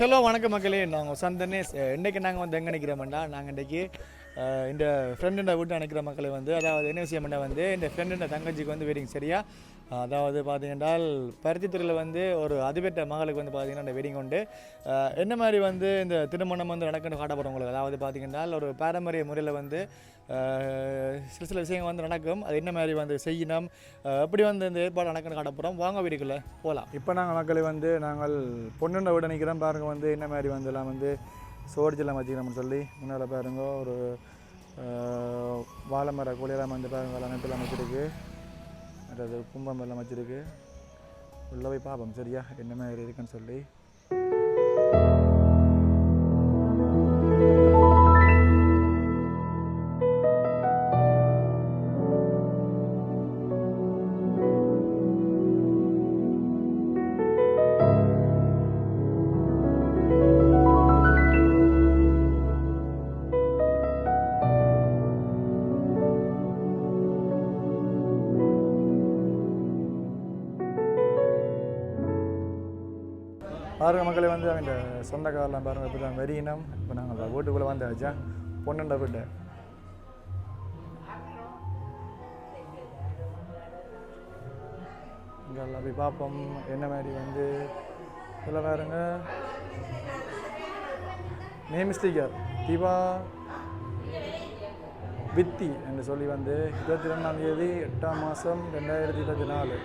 Hello வணக்கம் மக்களே. நாங்கள் சந்தனே இன்றைக்கு நாங்கள் வந்து எங்கே நிற்கிறோம்டா நாங்கள் இன்றைக்கி இந்த ஃப்ரெண்டுண்ட வீட்டு நினைக்கிற மக்களை வந்து அதாவது என்ன விஷயம்னா வந்து இந்த ஃப்ரெண்டுண்ட தங்கச்சிக்கு வந்து வெட்டிங் சரியா? அதாவது பார்த்தீங்கன்னா பருத்தித்துறையில் வந்து ஒரு அதிபெற்ற மகளுக்கு வந்து பார்த்தீங்கன்னா இந்த வெட்டிங் உண்டு. என்ன மாதிரி வந்து இந்த திருமணம் வந்து நடக்கணும் காட்டப்படுறவங்களுக்கு அதாவது பார்த்தீங்கன்னா ஒரு பாரம்பரிய முறையில் வந்து சில சில விஷயங்கள் வந்து நடக்கும். அது என்ன மாதிரி வந்து செய்யணும்? எப்படி வந்து இந்த ஏற்பாடு நடக்குன்னு காட்டப்படும் வாங்க வீடுக்குள்ளே போகலாம் இப்போ நாங்கள் மக்களை வந்து நாங்கள் பொண்ணுண்ட வீடு நிற்கிறோம் பாருங்க வந்து என்ன மாதிரி வந்து எல்லாம் வந்து சோடிச்செல்லாம் வச்சுக்கிறோம்னு சொல்லி. முன்னால் பாருங்க ஒரு வாழை மர கூலியெல்லாம் வந்து பாருங்க எல்லாம் வச்சுருக்கு அது கும்பம் எல்லாம் வச்சுருக்கு. உள்ளே போய் பார்ப்போம் சரியா? என்ன மாதிரி இருக்குன்னு சொல்லி. சொந்தக்காரெலாம் சொந்தக்காரெல்லாம் இப்போ தான் வெறியினம் இப்போ நாங்கள் வீட்டுக்குள்ளே வந்தாச்சா பொண்ணுண்ட வீட்டு. இங்கெல்லாம் போய் பார்ப்போம் என்ன மாதிரி வந்து. இதில் பாருங்க. நேம் ஸ்டிக்கர் தீபா வித்தி என்று சொல்லி வந்து இருபத்தி ரெண்டாம் தேதி எட்டாம் மாதம் ரெண்டாயிரத்தி இருபத்தி நாலு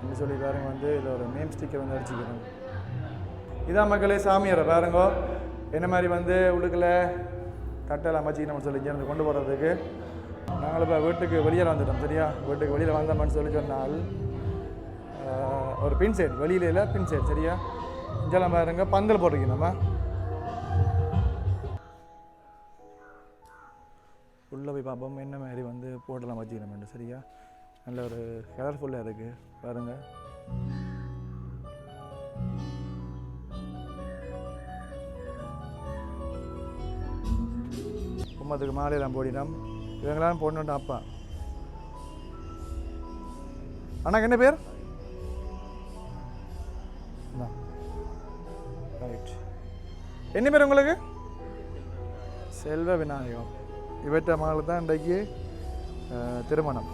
என்று சொல்லி பாருங்க வந்து இதில் ஒரு நேம் ஸ்டிக்கர் வந்து அடிச்சுக்கிறோம். இதான் மக்களே சாமியாரை. பாருங்க என்ன மாதிரி வந்து உள்ளுக்குள்ள தட்டெல்லாம் வச்சு சொல்லி இங்கேருந்து கொண்டு போகிறதுக்கு நாங்கள் இப்போ வீட்டுக்கு வெளியில் வந்துட்டோம் சரியா? வீட்டுக்கு வெளியில் வந்தோம்னு சொல்லி சொன்னால் ஒரு பின் சைடு வெளியில இல்லை பின் சைடு சரியா? இங்கெல்லாம் பாருங்க பந்தல் போட்டிருக்கோம் உள்ளே போய் பார்ப்போம் என்ன மாதிரி வந்து போட்டெல்லாம் வச்சுக்கிறோம் சரியா? நல்ல ஒரு கலர்ஃபுல்லாக இருக்குது பாருங்கள் கும்பத்துக்கு மாலையெல்லாம் போடினோம். இவங்களாம் பொண்ணுண்ட அப்பா. அண்ணாக்கு என்ன பேர்? ரைட் என்ன பேர் உங்களுக்கு? செல்வ விநாயகம். இவற்ற மகளுக்கு தான் இன்றைக்கு திருமணம்.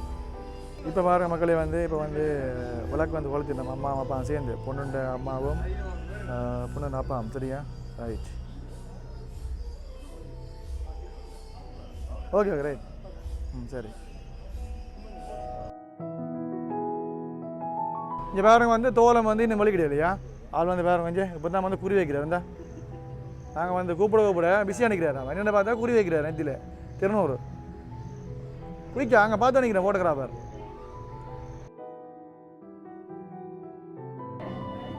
இப்போ பாருங்க மக்களே வந்து இப்போ வந்து விளக்கு வந்து கொளுத்திட்டோம் அம்மா அப்பா சேர்ந்து பொண்ணுண்ட அம்மாவும் பொண்ணுண்ட அப்பாவும். சரியா? ரைட் ஓகே ஓகே ரைட் ம் சரி. இங்கே பாருங்க வந்து தோலம் வந்து இன்னும் வலிக்கிடையாது இல்லையா? ஆள் வந்து பாருங்க கொஞ்சம் இப்போ தான் வந்து குறி வைக்கிறார் இருந்தா நாங்கள் வந்து கூப்பிட கூப்பிட பிஸியாக நிற்கிறார் அவன். என்னென்ன பார்த்தா குறி வைக்கிறார் நெத்தியில். திருநூறு. குளிக்க அங்கே பார்த்து நிற்கிறேன் ஃபோட்டோகிராஃபர்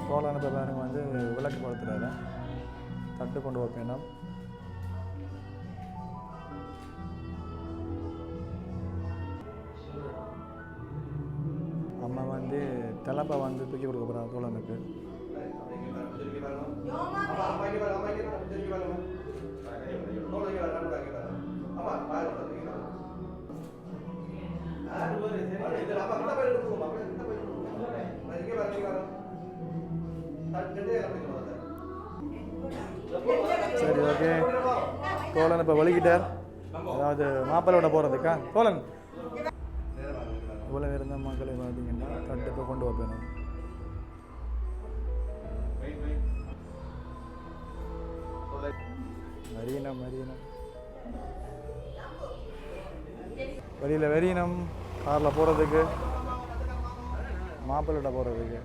தோலம் இப்போ பாருங்க வந்து விளக்கு கொடுத்துறாரு தட்டு கொண்டு வைப்பேன் அம்மா வந்து தலைப்பை வந்து தூக்கி கொடுக்க போகிறாங்க தோழனுக்கு சரி ஓகே. தோழன் இப்போ வலிக்கிட்டார் அதாவது மாப்பிள்ளையோட போகிறதுக்கா தோழன். இவ்வளோ இருந்த மக்களை பார்த்தீங்கன்னா தட்டு கொண்டு வைப்பேன் மரியனம் மரியனம் வெளியில் வெறியினம் காரில் போகிறதுக்கு மாப்பிள்ளை போகிறதுக்கு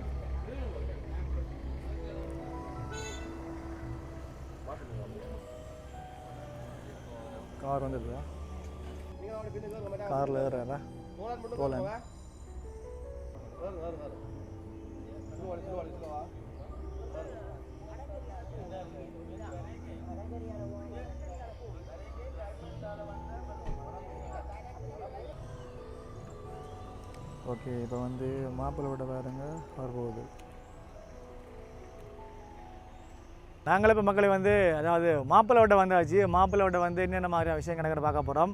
கார் வந்துடுதா காரில் ஏறாரா தோழன் ஓகே இப்போ வந்து மாப்பிள்ளை பாருங்க வரப்போகுது. நாங்களே இப்போ மக்களை வந்து அதாவது மாப்பிள்ளை விட்ட வந்தாச்சு. மாப்பிள்ளை விட்ட வந்து என்னென்ன மாதிரி விஷயம் கணக்கில் பார்க்க போகிறோம்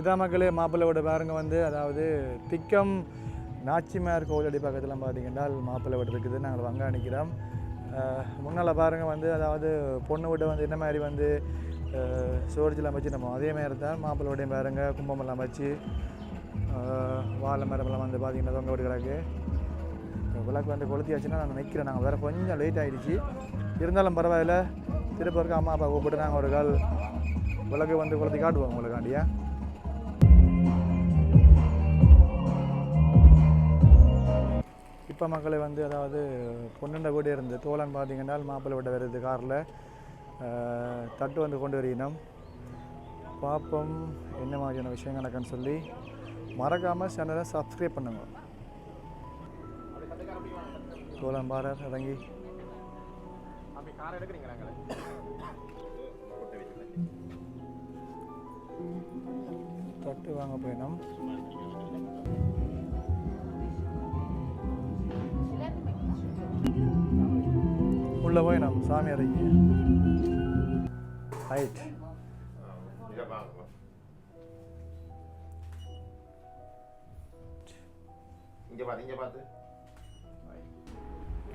இதான் மக்களே மாப்பிள்ளை பாருங்க வந்து அதாவது திக்கம் நாச்சிமார் கோவிலடி பக்கத்தில் பார்த்தீங்கன்னா மாப்பிள்ளை வீடு இருக்குது நாங்கள் வங்க அணிக்கிறோம். முன்னால் பாருங்கள் வந்து அதாவது பொண்ணு வீட்டை வந்து என்ன மாதிரி வந்து சோர்ஜெலாம் வச்சு நம்ம அதே மாதிரி தான் மாப்பிள்ளையோடையும் பாருங்க கும்பமெல்லாம் வச்சு வாழை மரமெல்லாம் வந்து பார்த்தீங்கன்னா தொங்க வீடு கிடக்கு விளக்கு வந்து கொளுத்தியாச்சுன்னா நாங்கள் நிற்கிறேன் நாங்கள் வேறு கொஞ்சம் லேட் ஆகிடுச்சு இருந்தாலும் பரவாயில்ல. திருப்பூருக்கு அம்மா அப்பா கூப்பிட்டு நாங்கள் ஒரு கால் விளக்கு வந்து கொளுத்தி காட்டுவோம் உங்களுக்காண்டியா. இப்போ மக்களை வந்து அதாவது பொண்ணுண்ட வீடு இருந்து தோழன் பார்த்தீங்கன்னா மாப்பிள்ளை வீட்டை வருது காரில் தட்டு வந்து கொண்டு வரணும் பார்ப்போம் என்ன மாதிரியான விஷயம் நடக்குன்னு சொல்லி. மறக்காமல் சேனலை சப்ஸ்கிரைப் பண்ணுங்க. தோழன் பாரர் இறங்கி. தட்டு வாங்க போயினோம் உள்ள போயினோம் சாமி அறைக்கு. ரைட்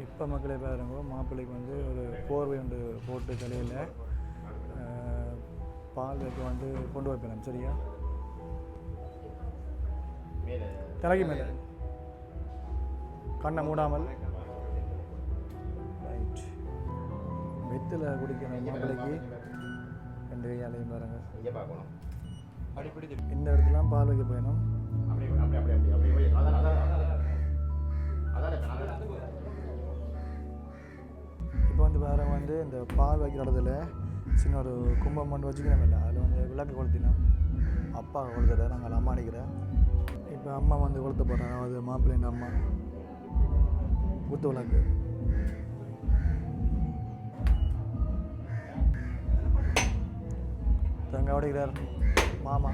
இப்போ மக்களே பாருங்க மாப்பிள்ளைக்கு வந்து ஒரு போர்வை வந்து போட்டு தலையில் பால் வைக்க வந்து கொண்டு வைப்பேன் சரியா? தலைக்கு மேலே. கண்ணை மூடாமல். வெத்தில் குடிக்கிற மாப்பிள்ளைக்கு ரெண்டு கையாலையும் பாருங்க. இங்கே பார்க்கணும். அப்படி பிடிச்சி. இந்த இடத்துலாம் பால் வைக்க போயிடும் இப்போ வந்து வேறு வந்து இந்த பால் வைக்கிற இடத்துல சின்ன ஒரு கும்பம் மட்டும் வச்சுக்கணும் இல்லை அதில் வந்து விளக்கு கொளுத்தினோம் அப்பா கொளுத்துற நாங்கள் அம்மா அடிக்கிறேன் இப்போ அம்மா வந்து கொளுத்த போகிறேன் அதாவது மாப்பிள்ளைன்ற அம்மா. குத்து விளக்கு. தங்க உடைக்கிறார் மாமா.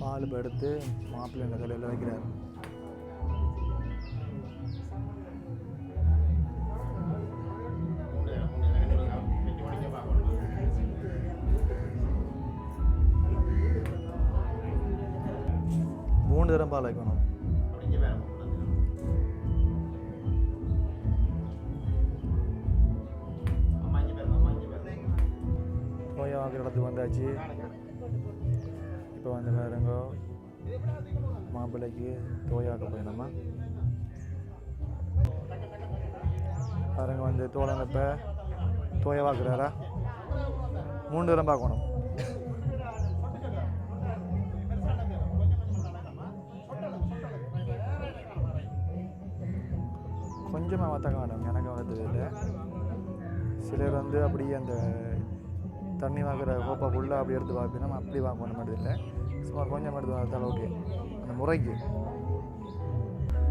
பால் எடுத்து மாப்பிள்ளை தலையில் வைக்கிறார். மூணு மூணு தரம் பால் வைக்கணும். வந்தாச்சு. இப்போ வந்து பாருங்க மாப்பிள்ளைக்கு தோயாக்க போயிடணுமா பாருங்க வந்து தோழன் இப்போ தோய வாக்குறாரா மூணு தரம் பார்க்கணும். கொஞ்சமாக வத்தக்க காணும் எனக்கு வந்தது இல்லை. சிலர் வந்து அப்படியே அந்த தண்ணி வாங்குற கோப்பை ஃபுல்லாக அப்படி எடுத்து பார்ப்போம் நம்ம அப்படி வாங்கணும் மட்டும் இல்லை. சுமார் கொஞ்சம் எடுத்து பார்த்தாலும் ஓகே அந்த முறைக்கு.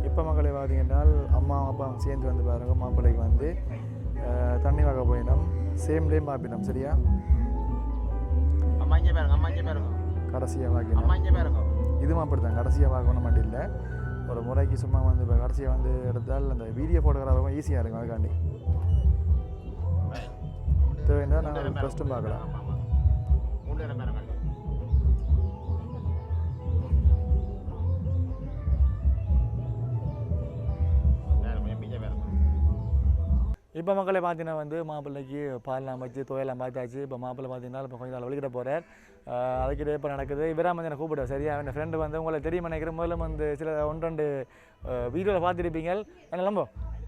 இப்போ மக்களை பார்த்தீங்கன்னால் அம்மா அப்பாவும் சேர்ந்து வந்து பாருங்க மாப்பிள்ளைக்கு வந்து தண்ணி வாங்க போயினோம் சேம் டேம் பார்ப்பினோம் சரியா? அம்மா இங்கே பாருங்க அம்மா இங்கே பாருங்க. கடைசியாக வாங்கினோம் அம்மா இங்கே பாருங்க. இதுவும் அப்படி தான் கடைசியாக பார்க்கணும் மட்டும் இல்லை. ஒரு முறைக்கு சும்மா வந்து இப்போ கடைசியாக வந்து எடுத்தால் அந்த வீடியோ ஃபோட்டோகிராஃபும் ஈஸியாக இருக்கும் அதுக்காண்டி. தேவைன்னா நாங்கள் ஃபஸ்ட்டும் பார்க்கலாம் இப்போ மக்களை பார்த்தீங்கன்னா வந்து மாப்பிள்ளைக்கு பால்லாம் வச்சு துவையெல்லாம் பார்த்தாச்சு இப்போ மாப்பிள்ளை பார்த்தீங்கன்னா இப்போ கொஞ்சம் நாள் வெளிக்கிட்ட போகிறார் அதுக்கிட்ட இப்போ நடக்குது. இவரா வந்து எனக்கு கூப்பிடுவார். சரியா? என் ஃப்ரெண்டு வந்து உங்களை தெரியும் நினைக்கிறேன்? முதல்ல வந்து சில ஒன்று ரெண்டு வீடியோவில் பார்த்துருப்பீங்க. என்ன லம்போ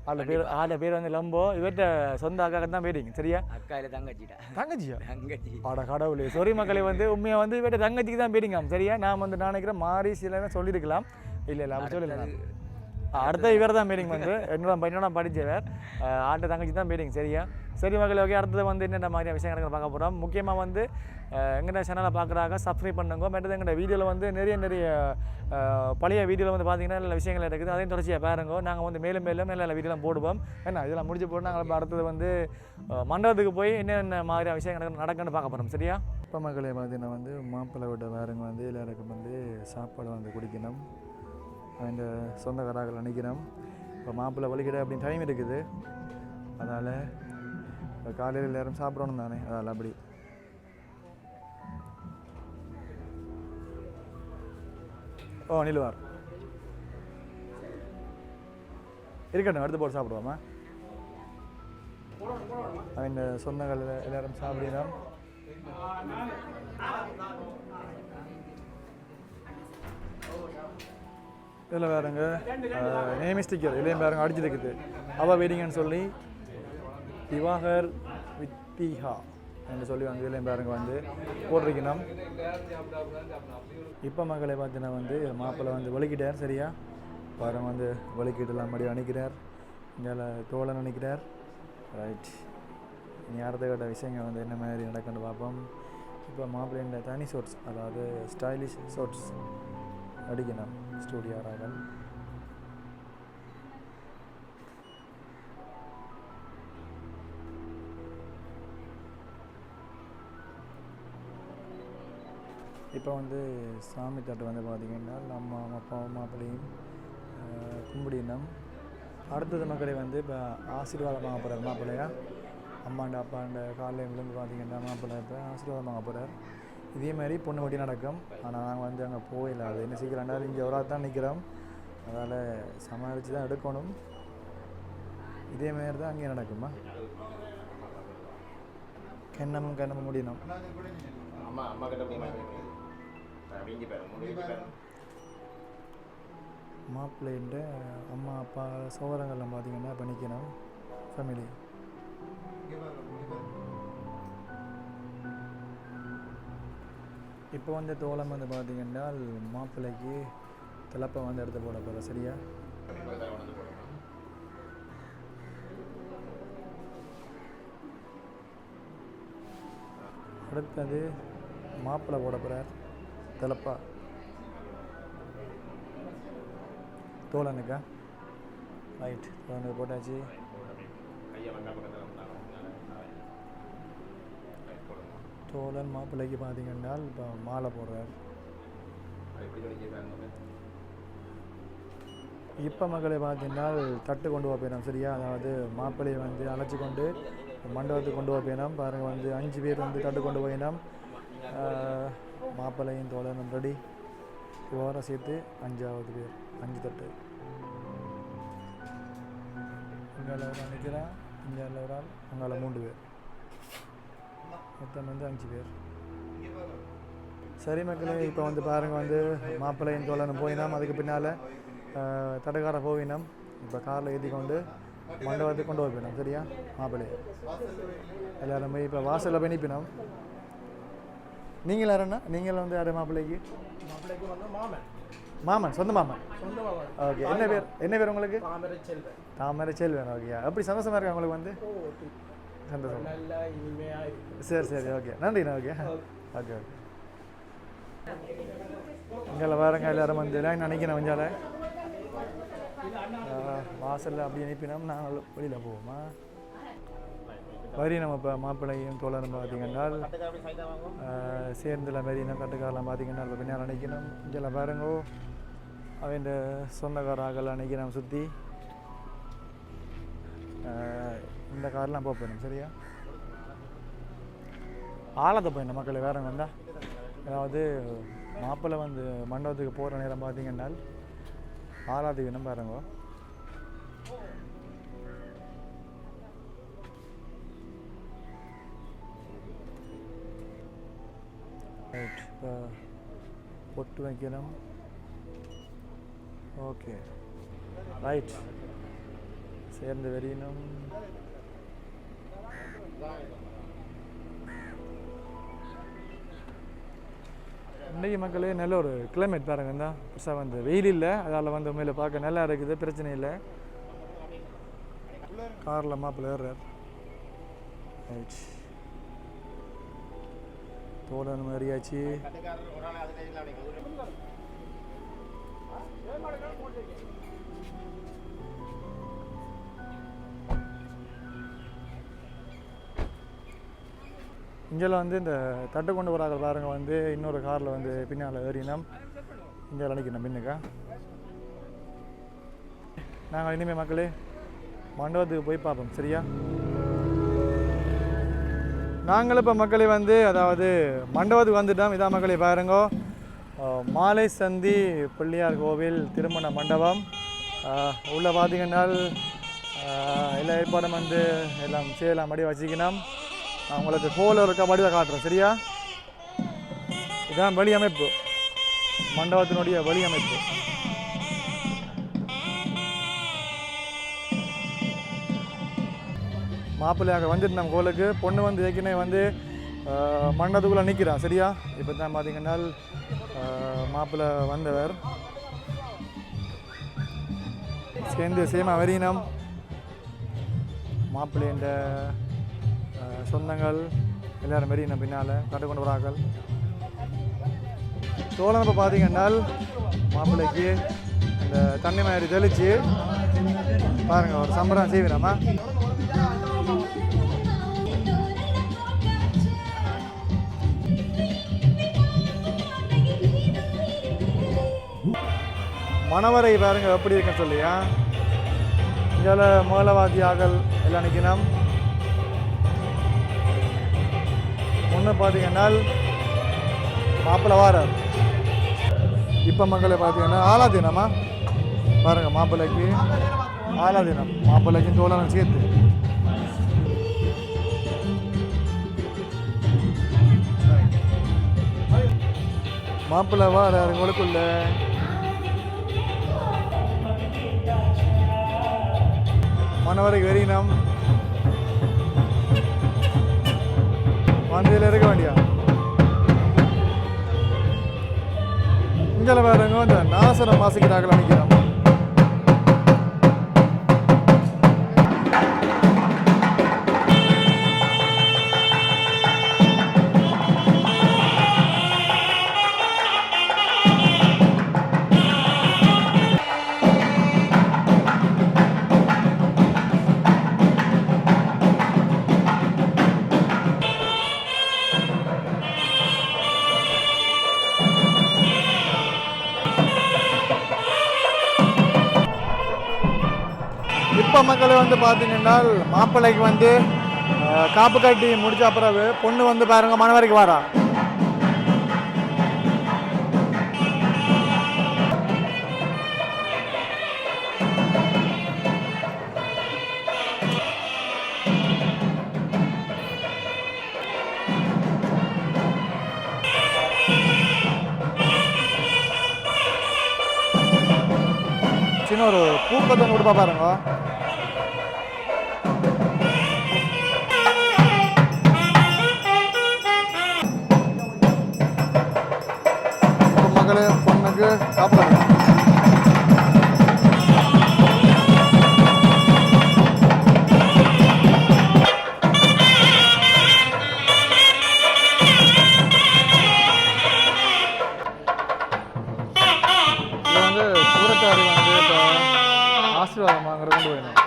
ஆள பேர் ஆள பேர் வந்து லம்போ இவர்கிட்ட சொந்த அக்காக்கு தான் போயிட்டீங்க சரியா? அக்கா இல்லை தங்கச்சிடா தங்கச்சியா? தங்கச்சி. ஆட கடவுளே சொரி மக்களே வந்து உண்மையாக வந்து இவர்கிட்ட தங்கச்சிக்கு தான் போயிட்டீங்க சரியா? நான் வந்து நான் நினைக்கிறேன் மாறி சில சொல்லியிருக்கலாம். இல்லை இல்லை அப்படி சொல்லலாம் அடுத்த இவர் தான் மீட்டிங் வந்து என்னோட பையனோட படித்தவர் ஆட்ட தங்கச்சி தான் மீட்டிங் சரியா? சரி மகளே ஓகே அடுத்தது வந்து என்னென்ன மாதிரியான விஷயம் பார்க்க போகிறோம் முக்கியமாக வந்து எங்கள்ட சேனலை பார்க்குறாங்க சப்ஸ்கிரைப் பண்ணுங்க. மற்றது எங்கள்ட வீடியோவில் வந்து நிறைய நிறைய பழைய வீடியோவில் வந்து பார்த்தீங்கன்னா நல்ல விஷயங்கள் இருக்குது அதையும் தொடர்ச்சியாக பாருங்க. நாங்கள் வந்து மேலும் மேலும் நல்ல நல்ல வீடியோலாம் போடுவோம். என்ன இதெல்லாம் முடிச்சு போட்டு நாங்கள் இப்போ அடுத்தது வந்து மண்டபத்துக்கு போய் என்னென்ன மாதிரியான விஷயம் நடக்கு- நடக்குன்னு பார்க்க போகிறோம் சரியா? இப்போ மக்களை பார்த்தீங்கன்னா வந்து மாப்பிள்ளை விட்ட வேறுங்க வந்து எல்லாருக்கும் வந்து சாப்பாடு வந்து குடிக்கணும். அந்த சொந்தக்காரர்கள் நினைக்கிறோம் இப்போ மாப்பிள்ளை வலிக்கிட அப்படின்னு டைம் இருக்குது. அதனால் இப்போ காலையில் எல்லாரும் சாப்பிடணும் தானே. அதால் அப்படி. ஓ நிலுவார் இருக்கட்டும் அடுத்து போட்டு சாப்பிடுவோமா? அவன் சொந்தங்கள் எல்லாரும் சாப்பிடலாம் இதில் வேறுங்க நேமி ஸ்டிக்கர் இதுலேயும் வேறுங்க அடிச்சிருக்குது. அவள் வெயிட்டிங்கன்னு சொல்லி திவாகர் வித்திஹா. என்று சொல்லி வந்து இதுலேயும் பாருங்க வந்து போட்டிருக்கணும். இப்போ மக்களை பார்த்தீங்கன்னா வந்து மாப்பிள்ளை வந்து வலிக்கிட்டார் சரியா? பாருங்க வந்து வலிக்கிட்டுலாம் மறுபடியும் அணிக்கிறார். இங்கே தோழன் அணிக்கிறார் ரைட் இனி அடுத்த கட்ட விஷயங்கள் வந்து என்ன மாதிரி நடக்குன்னு பார்ப்போம். இப்போ மாப்பிள்ளைன்ற தனி ஷோட்ஸ் அதாவது ஸ்டைலிஷ் ஷோட்ஸ் அடிக்கணும். ஸ்டூடியோ ராகன். இப்போ வந்து சாமி தட்டு வந்து பார்த்திங்கன்னா நம்ம அப்பாவும் மாப்பிள்ளையும் ஆஹ், கும்பிடினம் அடுத்தது மக்களை வந்து இப்போ ஆசீர்வாதம் வாங்க போகிறார் மாப்பிள்ளையா? அம்மாண்ட அப்பாண்ட காலையில் விழுந்து பார்த்தீங்கன்னா மாப்பிள்ளை இப்போ ஆசீர்வாதம் வாங்க போகிறார் இதே மாதிரி பொண்ணு வட்டி நடக்கும். ஆனால் நாங்கள் வந்து அங்கே போயிடல அது என்ன சீக்கிரம் ரெண்டாவது இங்கே ஒரு தான் நிற்கிறோம். அதால் சமாளித்து தான் எடுக்கணும். இதே மாதிரி தான் அங்கேயும் நடக்குமா? கெண்ணமும் கெண்ணமும் முடியணும். அம்மா அம்மா கிட்ட மாப்பிள்ளைன்ற அம்மா அப்பா சோதரங்கள்லாம் பார்த்தீங்கன்னா இப்போ நிற்கணும் ஃபேமிலி இப்போ வந்து தோலம் வந்து பார்த்தீங்கன்னா மாப்பிள்ளைக்கு திலப்பை வந்து எடுத்து போட போகிற சரியா? அடுத்தது மாப்பிள்ளை போட போகிறார் தலப்பா. தோழனுக்கா ரைட் தோழனுக்கு போட்டாச்சு. தோழன் மாப்பிள்ளைக்கு பார்த்தீங்கன்னா இப்போ மாலை போடுறார். இப்போ மக்களை பார்த்தீங்கன்னா தட்டு கொண்டு போயிடும் சரியா? அதாவது மாப்பிள்ளையை வந்து அழைச்சி கொண்டு மண்டபத்துக்கு கொண்டு போயிடும் பாருங்கள் வந்து அஞ்சு பேர் வந்து தட்டு கொண்டு போயினோம் மாப்பிள்ளையும் தோழனும் ரெடி. இவ்வாறு சேர்த்து அஞ்சாவது பேர் அஞ்சு தட்டு. உங்களால் ஒரு ஆள் நிற்கிறான் இங்கால ஒரு ஆள் அங்கால மூன்று பேர். மொத்தம் வந்து அஞ்சு பேர். சரி மக்களே இப்போ வந்து பாருங்கள் வந்து மாப்பிள்ளையின் தோழனும் போயினோம். அதுக்கு பின்னால் தடகார போவினோம் இப்போ காரில் ஏற்றி கொண்டு மண்டபத்துக்கு கொண்டு போயினோம். சரியா? மாப்பிள்ளையை. எல்லோரும் போய் இப்போ வாசலில் போய் நிற்பினோம் நீங்கள் யாருன்னா நீங்கள் வந்து யார் மாப்பிள்ளைக்கு? மாப்பிள்ளைக்கு வந்து மாமன். மாமன் சொந்த மாமன். ஓகே என்ன பேர்? என்ன பேர் உங்களுக்கு? தாமரை செல்வன். தாமரை செல்வன் ஓகே. அப்படி சந்தோஷமா இருக்கா உங்களுக்கு வந்து? சந்தோஷம். சரி சரி ஓகே. நன்றிண்ணா ஓகே. ஓகே. ஓகே இங்கே பாருங்க எல்லாரும் வந்து நினைக்கிறேன் வஞ்சால வாசலில் அப்படி அனுப்பினோம் நாங்கள் வெளியில் போவோமா? வரி நம்ம இப்போ மாப்பிள்ளையும் தோழரும் பார்த்தீங்கன்னா அப்படி சைடாக வாங்கும் சேர்ந்துல மாரி நம்ம கட்டுக்காரெலாம் பார்த்தீங்கன்னா இப்போ பின்னால் நினைக்கணும் இங்கே பாருங்கோ அவன் சொந்தக்காராக்கள் நினைக்கிறோம் சுற்றி இந்த கார்லாம் போக போயிடும் சரியா? ஆழத்தை போயிடும் மக்களை வேற வந்தா அதாவது மாப்பிள்ளை வந்து மண்டபத்துக்கு போகிற நேரம் பார்த்தீங்கன்னா ஆழாத்துக்கு வேணும் பாருங்க. இப்போ பொட்டு வைக்கணும். ஓகே. ரைட். சேர்ந்து வெறியணும். இன்றைக்கு மக்களே நல்ல ஒரு கிளைமேட் பாருங்க தான் புதுசாக வந்து வெயில் இல்லை. அதால் வந்து உண்மையில் பார்க்க நல்லா இருக்குது. பிரச்சனை இல்லை. காரில் மாப்பிள்ள ஏறுறார். ரைட். தோழன் மாதிரியாச்சு இங்கெல்லாம் வந்து இந்த தட்டு கொண்டு வராங்க பாருங்க வந்து இன்னொரு காரில் வந்து பின்னால் ஏறினோம். இங்கே நினைக்கணும் பின்னுக்கா நாங்கள் இனிமேல் மக்களே மண்டபத்துக்கு போய் பார்ப்போம் சரியா? நாங்களும் இப்போ மக்களை வந்து அதாவது மண்டபத்துக்கு வந்துட்டோம். இதான் மக்களை பாருங்க. மாலை சந்தி பிள்ளையார் கோவில் திருமண மண்டபம். உள்ளே பார்த்தீங்கன்னா எல்லா ஏற்பாடும் வந்து எல்லாம் செய்யலாம் மடி வச்சுக்கணும். உங்களுக்கு ஹோல் இருக்க வடிவை காட்டுறேன். சரியா? இதான் வழி அமைப்பு. மண்டபத்தினுடைய வழி அமைப்பு. மாப்பிள்ளையாக வந்துட்டு நம்ம கோலுக்கு பொண்ணு வந்து ஏற்கனவே வந்து மன்னதுக்குள்ளே மண்டபத்துக்குள்ளே நிற்கிறான் சரியா? இப்போ தான் பார்த்தீங்கன்னா மாப்பிள்ளை வந்தவர். சேர்ந்து சேமா வரியினம் மாப்பிள்ளைன்ற சொந்தங்கள். எல்லாரும் வரியினம் பின்னால் கட்டுக்கொண்டு வரார்கள். சோழன் இப்போ பார்த்தீங்கன்னா மாப்பிள்ளைக்கு இந்த தண்ணி மாதிரி தெளித்து பாருங்கள் ஒரு சம்பரம் செய்வினாமா மணவரை பாருங்க எப்படி இருக்குன்னு சொல்லியா? இங்கே மேலவாதியாக்கள் எல்லாம் நிற்கணும் முன்னே பார்த்தீங்கன்னா மாப்பிள்ளை வாரார். இப்போ மக்களை பார்த்தீங்கன்னா ஆலாதீனமா பாருங்கள் மாப்பிள்ளைக்கு ஆலாதீனம் மாப்பிள்ளைக்கு தோழனும் சேர்த்து. மாப்பிள்ளை வாரார் உங்களுக்குள்ள. மனவரை வெறினம் வண்டியில் இருக்க வேண்டியா? இங்கே பாருங்க இந்த நாசனம் வாசிக்கிறார்கள் நினைக்கிறோம் வந்து பார்த்தீங்கன்னா மாப்பிள்ளைக்கு வந்து காப்பு கட்டி முடிச்ச பிறகு பொண்ணு வந்து பாருங்க மணவரைக்கு வரா. சின்ன ஒரு பூக்கத்தை கொடுப்பா பாருங்க. மகளே பொண்ணுக்கு சாப்பிடுங்க ஆசீர்வாதம் வாங்குறது கொண்டு போயிடணும்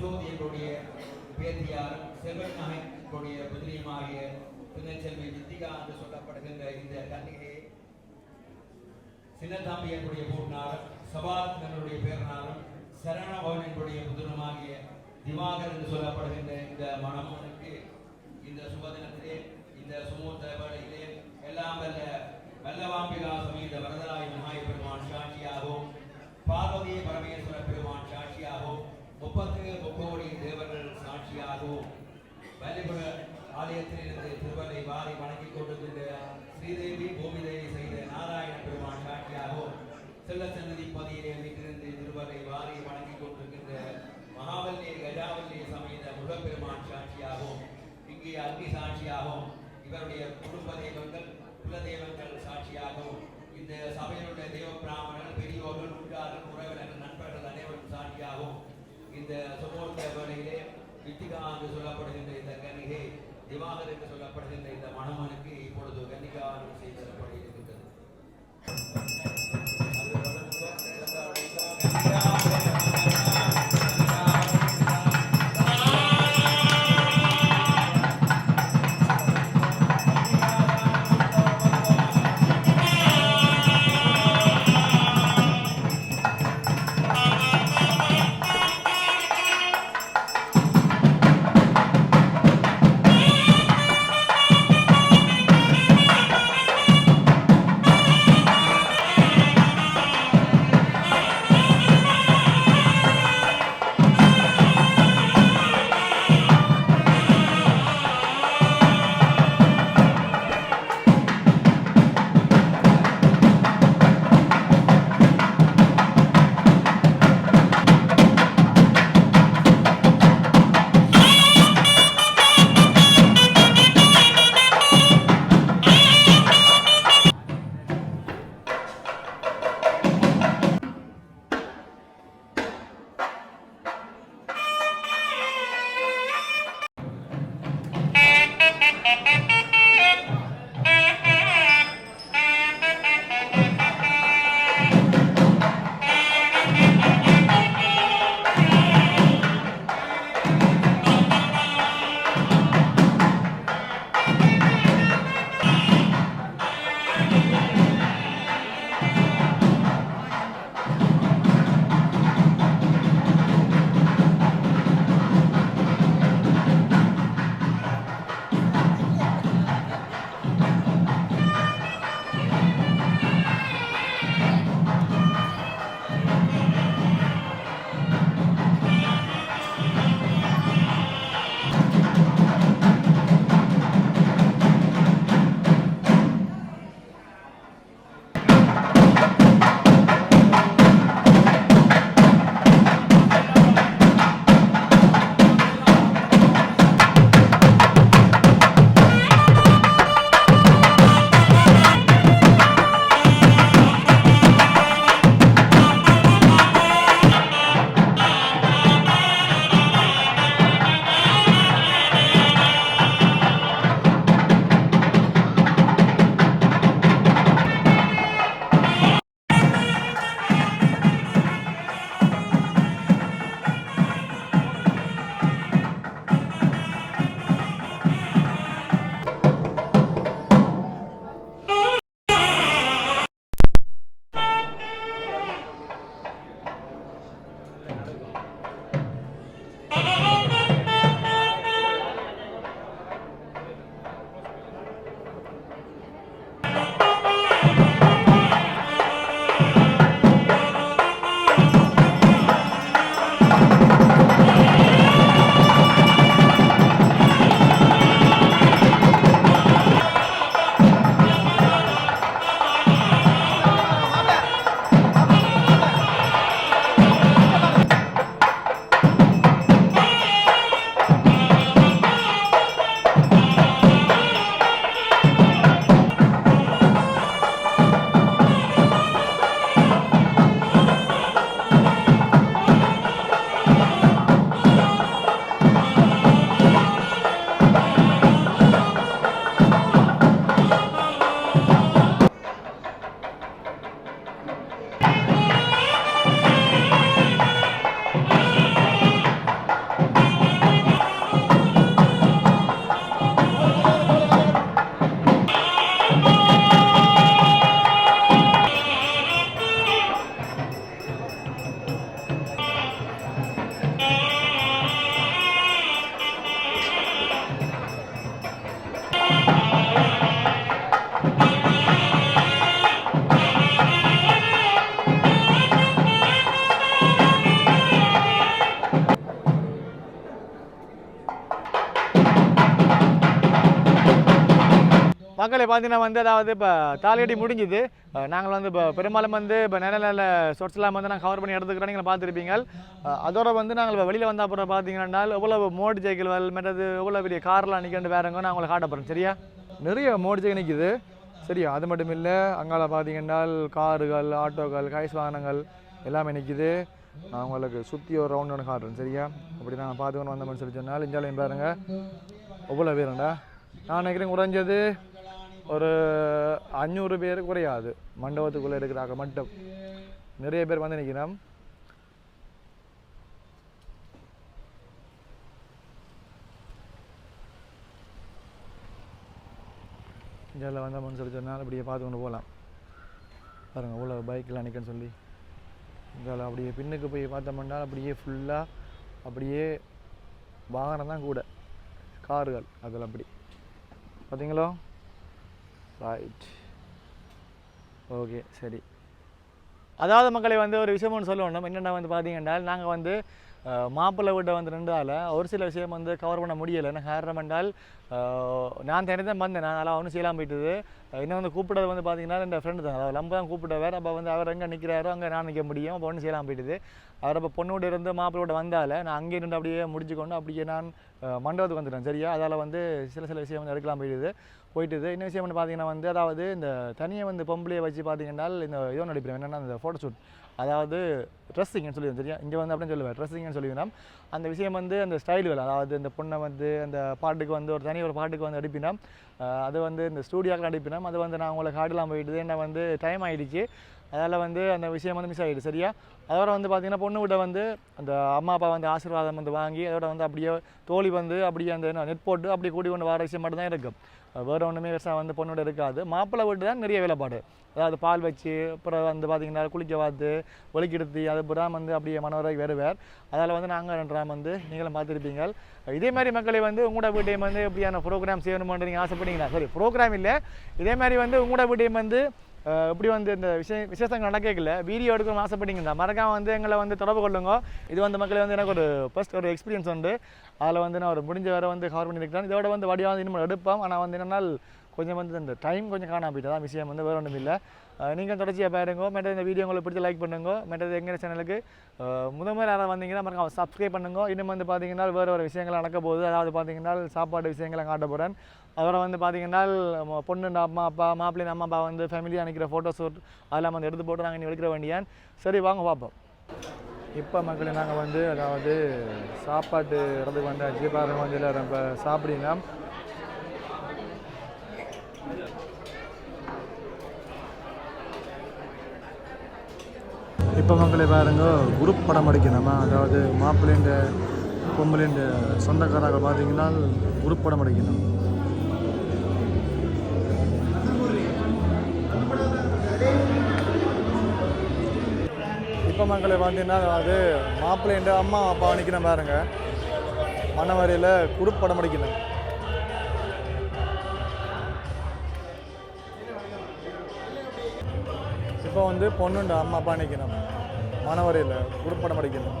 பரஞ்சோதி என்னுடைய பேத்தியார் செல்வன் மகன் என்புடைய புதிரியுமாகிய திருநெல்வேலி வித்திகா என்று சொல்லப்படுகின்ற இந்த கன்னிகையை சின்னதாம்பி என்னுடைய பூர்ணாரும் சபாத் என்னுடைய பேரனாரும் சரணபவன் என்னுடைய புதனமாகிய திவாகர் என்று சொல்லப்படுகின்ற இந்த மணமகனுக்கு இந்த சுபதினத்திலே இந்த சுமூர்த்த வேளையிலே எல்லாம் வல்ல வல்லவாம்பிகா சமீத வரதராய மகாய பெருமான் சாட்சியாகவும் பார்வதிய பரமேஸ்வர பெருமான் சாட்சியாகவும் முப்பத்து முக்கோடி தேவர்கள் சாட்சியாகவும் வழிபட ஆலயத்தில் இருந்து திருவனை வாரி வணங்கிக் கொண்டிருந்த ஸ்ரீதேவி பூமிதேவி செய்த நாராயண பெருமான் சாட்சியாகவும் செல்ல சன்னதி பதியிலே வீட்டிலிருந்து திருவனை வாரி வணங்கிக் கொண்டிருக்கின்ற மகாவல்லி கஜாவல்லி சமேத முருகப்பெருமான் சாட்சியாகவும் இங்கே அக்னி சாட்சியாகவும் இவருடைய குடும்ப தெய்வங்கள் குலதெய்வங்கள் சாட்சியாகவும் இந்த சபையினுடைய தெய்வ பிராமணர்கள் பெரியோர்கள் உற்றார்கள் உறவினர்கள் நண்பர்கள் அனைவரும் சாட்சியாகவும் இந்த சுமூர்த்த வேளையிலே வித்திகா என்று சொல்லப்படுகின்ற இந்த கன்னிகை திவாகர் என்று சொல்லப்படுகின்ற இந்த மணமனுக்கு இப்பொழுது கன்னிகாவனம் செய்து மக்களை பார்த்தீங்கன்னா வந்து அதாவது இப்போ தாலியடி முடிஞ்சுது. நாங்கள் வந்து இப்போ பெரும்பாலும் வந்து இப்போ நல்ல நல்ல சொட்ஸ்லாம் வந்து நாங்கள் கவர் பண்ணி எடுத்துக்கிறோம் நீங்கள் பார்த்துருப்பீங்க அதோட வந்து நாங்கள் இப்போ வெளியில் வந்த அப்புறம் பார்த்தீங்கன்னா எவ்வளோ மோட்டர் சைக்கிள் மற்றது எவ்வளோ பெரிய கார்லாம் நிற்கிட்டு வேறங்க நான் உங்களை காட்ட போகிறேன் சரியா? நிறைய மோட்டர் சைக்கிள் நிற்கிது சரியா? அது மட்டும் இல்லை அங்கால பார்த்தீங்கன்னா காருகள் ஆட்டோக்கள் கைஸ் வாகனங்கள் எல்லாமே நிற்கிது நான் உங்களுக்கு சுற்றி ஒரு ரவுண்ட் ஒன்று காட்டுறேன். சரியா? அப்படி நான் பார்த்துக்கணும் வந்தோம்னு சொல்லி சொன்னால் இந்தியாவிலையும் பாருங்கள் எவ்வளோ பேருண்டா? நான் நினைக்கிறேன் குறைஞ்சது ஒரு அஞ்சூறு பேர் குறையாது. மண்டபத்துக்குள்ளே இருக்கிறாங்க மட்டும். நிறைய பேர் வந்து நிற்கிறோம் இந்தியாவில் வந்தோம்னு சொல்லி சொன்னால் அப்படியே பார்த்து கொண்டு போகலாம். பாருங்கள் அவ்வளோ பைக்கெலாம் நிற்கன்னு சொல்லி. இதில் அப்படியே பின்னுக்கு போய் பார்த்தோம்னா அப்படியே ஃபுல்லாக அப்படியே வாகனம் தான் கூட. கார்கள் அதில் அப்படி. பார்த்தீங்களோ? ரைட் ஓகே சரி. அதாவது மக்களை வந்து ஒரு விஷயம் ஒன்று சொல்லணும். என்னென்ன வந்து பார்த்தீங்கன்னா நாங்கள் வந்து மாப்பிள்ளை வீட்டை வந்து ரெண்டால் ஒரு சில விஷயம் வந்து கவர் பண்ண முடியலை என்ன காரணம் என்றால் நான் தனி தான் வந்தேன். நான் அதெல்லாம் ஒன்றும் செய்யலாம் போயிட்டுது. இன்னும் வந்து கூப்பிட்டது வந்து பார்த்தீங்கன்னா என் ஃப்ரெண்டு தான். அதாவது லம்ப தான் கூப்பிட்டவர். அப்போ வந்து அவர் எங்கே நிற்கிறாரோ அங்கே நான் நிற்க முடியும். அப்போ ஒன்றும் செய்யலாம் போயிட்டுது. அவர் அப்போ பொண்ணோட இருந்து மாப்பிள்ளோட வந்தால் நான் அங்கே இருந்து அப்படியே முடிச்சுக்கொண்டு அப்படியே நான் மண்டபத்துக்கு வந்துட்டேன். சரியா? அதால் வந்து சில சில விஷயம் வந்து எடுக்கலாம் போயிடுது போயிட்டுது. இன்னும் விஷயம் வந்து பார்த்தீங்கன்னா வந்து அதாவது இந்த தனியை வந்து பொம்பளையை வச்சு பார்த்தீங்கன்னா இந்த இதோ நடிப்பேன் என்னென்னா இந்த ஃபோட்டோஷூட் அதாவது ட்ரெஸ்ஸிங்னு சொல்லி சரியா இங்கே வந்து அப்படின்னு சொல்லுவேன். ட்ரெஸ்ஸிங்னு சொல்லிவிடும் அந்த விஷயம் வந்து அந்த ஸ்டைல்கள் அதாவது இந்த பொண்ணை வந்து அந்த பாட்டுக்கு வந்து ஒரு தனி ஒரு பாட்டுக்கு வந்து அடிப்பினா அது வந்து இந்த ஸ்டூடியோக்கு அடிப்பினம் அது வந்து நான் உங்களை காட்டலாம் போயிட்டுது. என்ன வந்து டைம் ஆகிடுச்சு அதால் வந்து அந்த விஷயம் வந்து மிஸ் ஆகிடுது சரியா? அதோட வந்து பார்த்திங்கன்னா பொண்ணு விட வந்து அந்த அம்மா அப்பா வந்து ஆசீர்வாதம் வந்து வாங்கி அதோட வந்து அப்படியே தோழி வந்து அப்படியே அந்த நெட் போட்டு அப்படியே கூட்டி கொண்டு வர விஷயம் மட்டும்தான் இருக்கும். வேறு ஒன்றுமே பெருசாக வந்து பொண்ணோட இருக்காது. மாப்பிள்ளை வீட்டு தான் நிறைய வேலைப்பாடு. அதாவது பால் வச்சு அப்புறம் வந்து பார்த்திங்கன்னா குளிக்க பார்த்து ஒலிக்கெடுத்து அது புறாம வந்து அப்படியே மனவரை வருவார் அதால் வந்து நாங்கள் ரெண்டாம் வந்து நீங்களும் பார்த்துருப்பீங்க. இதே மாதிரி மக்களை வந்து உங்களோட வீட்டையும் வந்து எப்படியான ப்ரோக்ராம் செய்யணுமென்று நீங்கள் ஆசைப்பட்டீங்களா சரி ப்ரோக்ராம் இல்லை. இதே மாதிரி வந்து உங்களோட வீட்டையும் வந்து இப்படி வந்து இந்த விஷய விசேஷங்கள் நடக்கல வீடியோ எடுக்கணும்னு ஆசைப்பட்டீங்கன்னா மறக்காம வந்து எங்களை வந்து தொடர்பு கொள்ளுங்க. இது வந்து மக்களே வந்து எனக்கு ஒரு ஃபர்ஸ்ட் ஒரு எக்ஸ்பீரியன்ஸ் உண்டு. அதில் வந்து நான் ஒரு முடிஞ்ச வரை வந்து கவர் பண்ணியிருக்கிறேன். இதோட வந்து வடிவாக வந்து இன்னும் எடுப்போம். ஆனால் வந்து என்னென்னால் கொஞ்சம் வந்து இந்த டைம் கொஞ்சம் காணாம போயிட்டு தான் விஷயம் வந்து வேறு ஒன்றும் இல்லை. நீங்கள் தொடர்ச்சியாக பாருங்க. மற்ற இந்த வீடியோ உங்களுக்கு பிடிச்ச லைக் பண்ணுங்க. மற்றது எங்கள் சேனலுக்கு முதல் யாராவது வந்தீங்கன்னா மறக்காம சப்ஸ்கிரைப் பண்ணுங்க. இன்னும் வந்து பார்த்தீங்கன்னா வேறு வேறு விஷயங்கள் நடக்க போகுது. அதாவது பார்த்தீங்கன்னா சாப்பாடு விஷயங்களை காட்ட போகிறேன் அதோட வந்து பார்த்தீங்கன்னா பொண்ணு அம்மா அப்பா மாப்பிள்ளை அம்மா அப்பா வந்து ஃபேமிலியாக நினைக்கிற ஃபோட்டோ ஷூட் அதெல்லாம் வந்து எடுத்து போட்டு நாங்கள் எடுக்கிற வேண்டியான். சரி வாங்க பார்ப்போம். இப்போ மக்களை நாங்கள் வந்து அதாவது சாப்பாட்டு இடத்துக்கு வந்து பாருங்க வந்து எல்லாரும் இப்போ இப்போ மக்களை பாருங்க. குரூப் படம் அடிக்கணுமா. அதாவது மாப்பிள்ளைண்ட பொம்பளைண்ட சொந்தக்காரங்க பார்த்தீங்கன்னா குரூப் படம் அடிக்கணும். இப்போ மக்களை பார்த்தீங்கன்னா அது மாப்பிள்ளைண்ட அம்மா அப்பா நிற்கணும் பாருங்க. மணவரையில் குரூப் படம் அடிக்கணும். இப்போ வந்து பொண்ணுண்ட அம்மா அப்பா நிற்கணும் மனவரையில் குரூப் படம் அடிக்கணும்.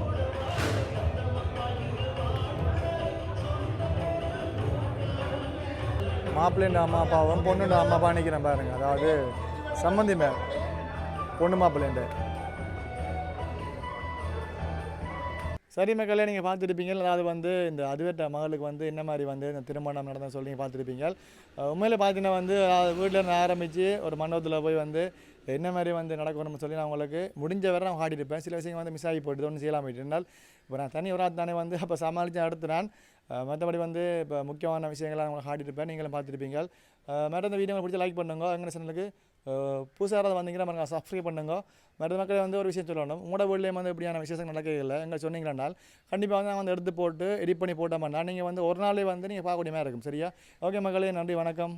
மாப்பிள்ளைண்ட அம்மா அப்பாவும் பொண்ணுண்ட அம்மா அப்பா நிற்கிறேன் பாருங்க. அதாவது சம்மந்தி மேல் பொண்ணு மாப்பிள்ளைண்ட சரி மக்களே நீங்கள் பார்த்துருப்பீங்க. அதாவது வந்து இந்த அதுவேட்ட மகளுக்கு வந்து என்ன மாதிரி வந்து இந்த திருமணம் நடந்த சொல்லி பார்த்துருப்பீங்க. உண்மையில் பார்த்தீங்கன்னா வந்து வீட்டில் இருந்து ஆரம்பித்து ஒரு மண்டபத்தில் போய் வந்து என்ன மாதிரி வந்து நடக்கணும்னு சொல்லி நான் உங்களுக்கு முடிஞ்ச வரை நான் காட்டியிருப்பேன். சில விஷயங்கள் வந்து மிஸ் ஆகி போயிட்டு ஒன்று செய்யலாம் போயிட்டு இருந்தால் இப்போ நான் தனி ஒரு தானே வந்து அப்போ சமாளித்து அடுத்து நான் மற்றபடி வந்து இப்போ முக்கியமான விஷயங்களை நான் உங்களுக்கு நீங்களும் பார்த்துருப்பீங்க. மேடம் இந்த வீடியோ பிடிச்சி லைக் பண்ணுங்க. எங்கள் சேனலுக்கு புதுசாக யாராவது வந்தீங்கன்னா பாருங்க சப்ஸ்கிரைப் பண்ணுங்க. மற்ற மக்கள் வந்து ஒரு விஷயம் சொல்லணும். உங்களோட வீட்லேயும் வந்து இப்படியான விசேஷம் நடக்கவில்லை எங்கே சொன்னீங்கன்னால் கண்டிப்பாக வந்து நான் வந்து எடுத்து போட்டு எடிட் பண்ணி போட்டோம்னா நீங்கள் வந்து ஒரு நாளே வந்து நீங்கள் பார்க்கக்கூடிய மாதிரி இருக்கும். சரியா? ஓகே மக்களே நன்றி வணக்கம்.